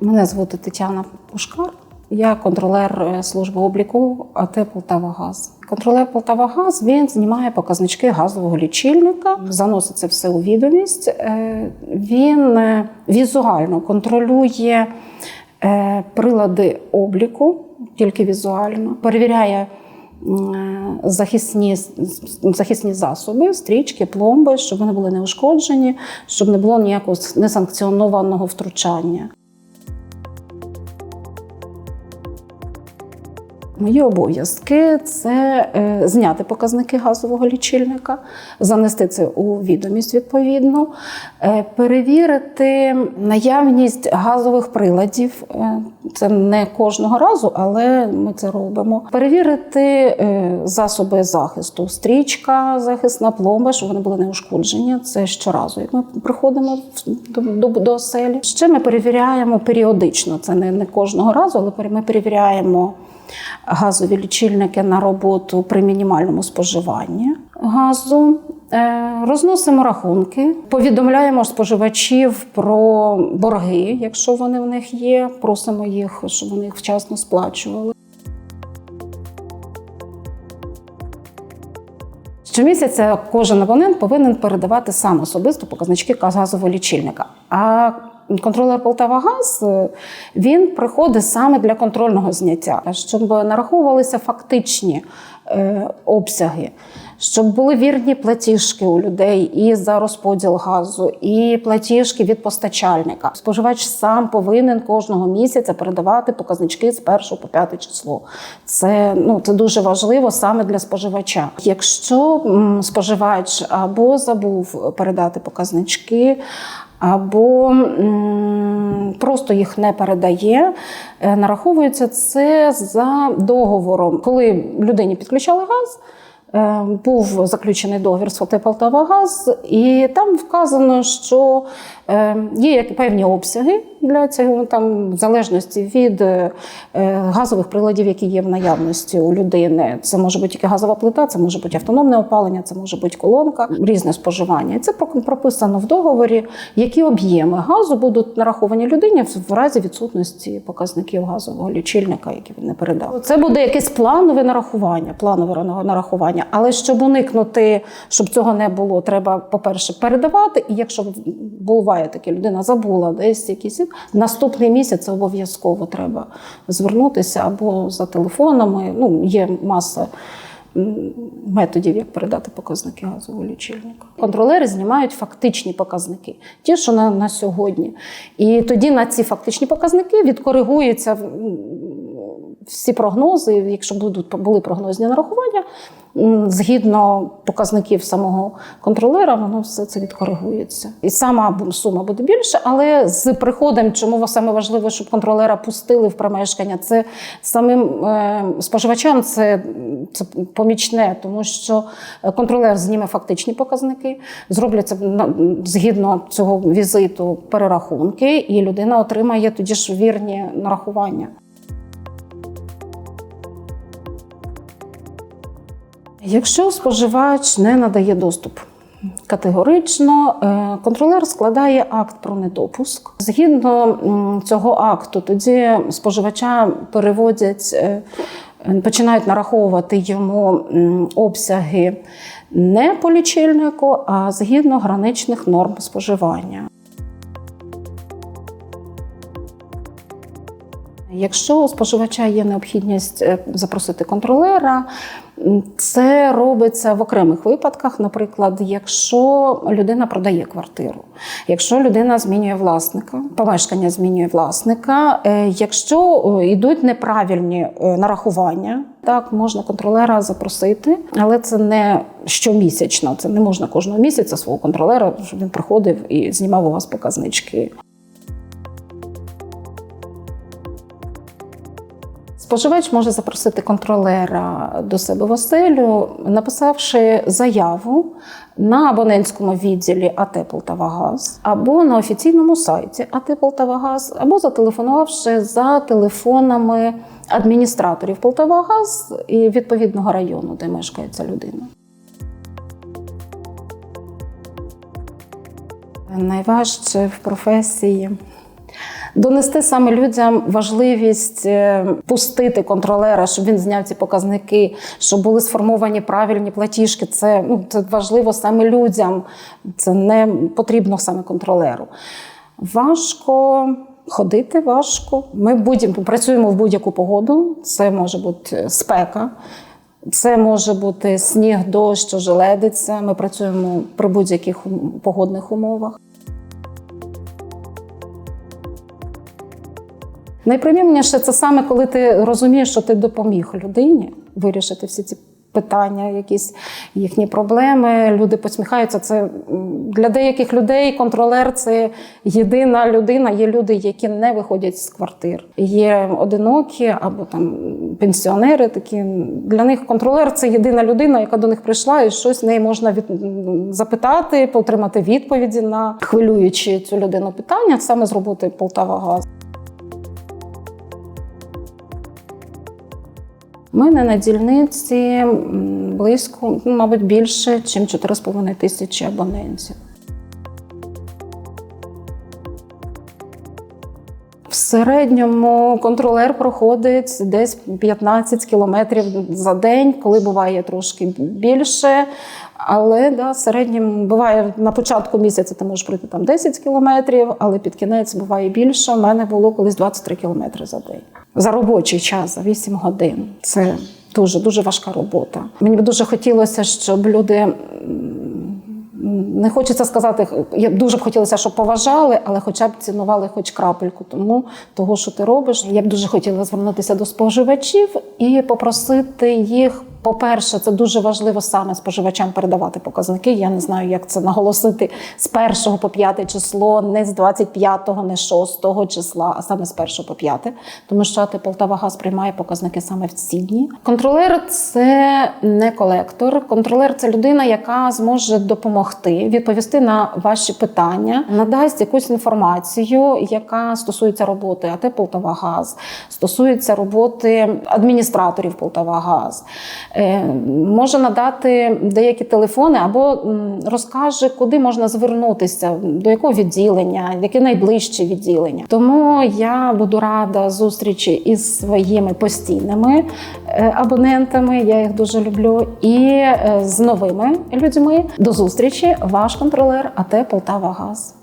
Мене звати Тетяна Пушкар. Я контролер е, служби обліку АТ Полтавагаз. Контролер Полтавагаз він знімає показнички газового лічильника, заносить це все у відомість. Е, Він е, візуально контролює прилади обліку, тільки візуально, перевіряє захисні, захисні засоби, стрічки, пломби, щоб вони були не ушкоджені, щоб не було ніякого несанкціонованого втручання. Мої обов'язки це е, зняти показники газового лічильника, занести це у відомість відповідно, е, перевірити наявність газових приладів. Е, Це не кожного разу, але ми це робимо. Перевірити засоби захисту, стрічка, захисна пломба, щоб вони були не ушкоджені. Це щоразу, як ми приходимо до, до, до оселі. Ще ми перевіряємо періодично. Це не, не кожного разу, але ми перевіряємо газові лічильники на роботу при мінімальному споживанні газу. Е, Розносимо рахунки, повідомляємо споживачів про борги, якщо вони в них є. Просимо їх, щоб вони їх вчасно сплачували. Щомісяця кожен абонент повинен передавати сам особисто показнички газового лічильника. А контролер Полтавагаз е, він приходить саме для контрольного зняття, щоб нараховувалися фактичні е, обсяги, щоб були вірні платіжки у людей і за розподіл газу, і платіжки від постачальника. Споживач сам повинен кожного місяця передавати показнички з 1 по 5 число. Це, ну, це дуже важливо саме для споживача. Якщо споживач або забув передати показнички, або просто їх не передає. Е, Нараховується це за договором. Коли людині підключали газ, був заключений договір з ФОТ «Полтавагаз», і там вказано, що е, є певні обсяги для цього, там, в залежності від е, газових приладів, які є в наявності у людини. Це може бути тільки газова плита, це може бути автономне опалення, це може бути колонка, різне споживання. І це про- прописано в договорі, які об'єми газу будуть нараховані людині в разі відсутності показників газового лічильника, які він не передав. Це буде якесь планове нарахування, планове нарахування. Але щоб уникнути, щоб цього не було, треба, по-перше, передавати. І якщо буває таке, людина забула десь якісь наступний місяць обов'язково треба звернутися або за телефонами. Ну, є маса методів, як передати показники газового лічильника. Контролери знімають фактичні показники, ті, що на, на сьогодні. І тоді на ці фактичні показники відкоригуються м, всі прогнози, якщо будуть були прогнозні нарахування, згідно показників самого контролера, воно все це відкоригується. І сама сума буде більше, але з приходом, чому саме важливо, щоб контролера пустили в примешкання, це самим е, споживачам це, це помічне, тому що контролер зніме фактичні показники, зробляться згідно цього візиту перерахунки, і людина отримає тоді ж вірні нарахування. Якщо споживач не надає доступ категорично, е, контролер складає акт про недопуск. Згідно цього акту, тоді споживача переводять, е, починають нараховувати йому обсяги не по лічильнику, а згідно граничних норм споживання. Якщо у споживача є необхідність е, запросити контролера, це робиться в окремих випадках. Наприклад, якщо людина продає квартиру, якщо людина змінює власника, помешкання змінює власника, е, якщо йдуть неправильні е, нарахування, так можна контролера запросити, але це не щомісячно, це не можна кожного місяця свого контролера, щоб він приходив і знімав у вас показнички. Споживач може запросити контролера до себе в оселю, написавши заяву на абонентському відділі АТ «Полтавагаз» або на офіційному сайті АТ «Полтавагаз», або зателефонувавши за телефонами адміністраторів «Полтавагаз» і відповідного району, де мешкає ця людина. Найважче в професії Донести саме людям важливість е, пустити контролера, щоб він зняв ці показники, щоб були сформовані правильні платіжки. Це, ну, це важливо саме людям, це не потрібно саме контролеру. Важко. Ходити важко. Ми будь працюємо в будь-яку погоду. Це може бути спека, це може бути сніг, дощ, ожеледиця. Ми працюємо при будь-яких погодних умовах. Найприємніше це саме коли ти розумієш, що ти допоміг людині вирішити всі ці питання, якісь їхні проблеми. Люди посміхаються. Це для деяких людей контролер це єдина людина. Є люди, які не виходять з квартир. Є одинокі або там пенсіонери. Такі для них контролер це єдина людина, яка до них прийшла, і щось в неї можна від запитати, отримати відповіді на хвилюючі цю людину питання саме з роботи Полтава Газ. У мене на дільниці близько, ну, мабуть, більше, ніж 4,5 тисячі абонентів. В середньому контролер проходить десь 15 кілометрів за день, коли буває трошки більше. Але да, в середньому буває на початку місяця ти можеш пройти там 10 кілометрів, але під кінець буває більше. У мене було колись 23 кілометри за день. За робочий час, за 8 годин. Це дуже дуже важка робота. Мені б дуже хотілося, щоб люди не хочеться сказати, я дуже б хотілося, щоб поважали, але хоча б цінували хоч крапельку тому, того, що ти робиш. Я б дуже хотіла звернутися до споживачів і попросити їх. По-перше, це дуже важливо саме споживачам передавати показники. Я не знаю, як це наголосити з 1 по 5 число, не з 25, не з 6 числа, а саме з 1 по 5, тому що АТ Полтава Газ приймає показники саме в ці дні. Контролер це не колектор. Контролер це людина, яка зможе допомогти, відповісти на ваші питання, надасть якусь інформацію, яка стосується роботи АТ Полтава Газ, стосується роботи адміністраторів Полтава Газ. Е, Може надати деякі телефони або розкаже, куди можна звернутися, до якого відділення, яке найближче відділення. Тому я буду рада зустрічі із своїми постійними е, абонентами. Я їх дуже люблю. І е, з новими людьми. До зустрічі, ваш контролер АТ Полтава Газ.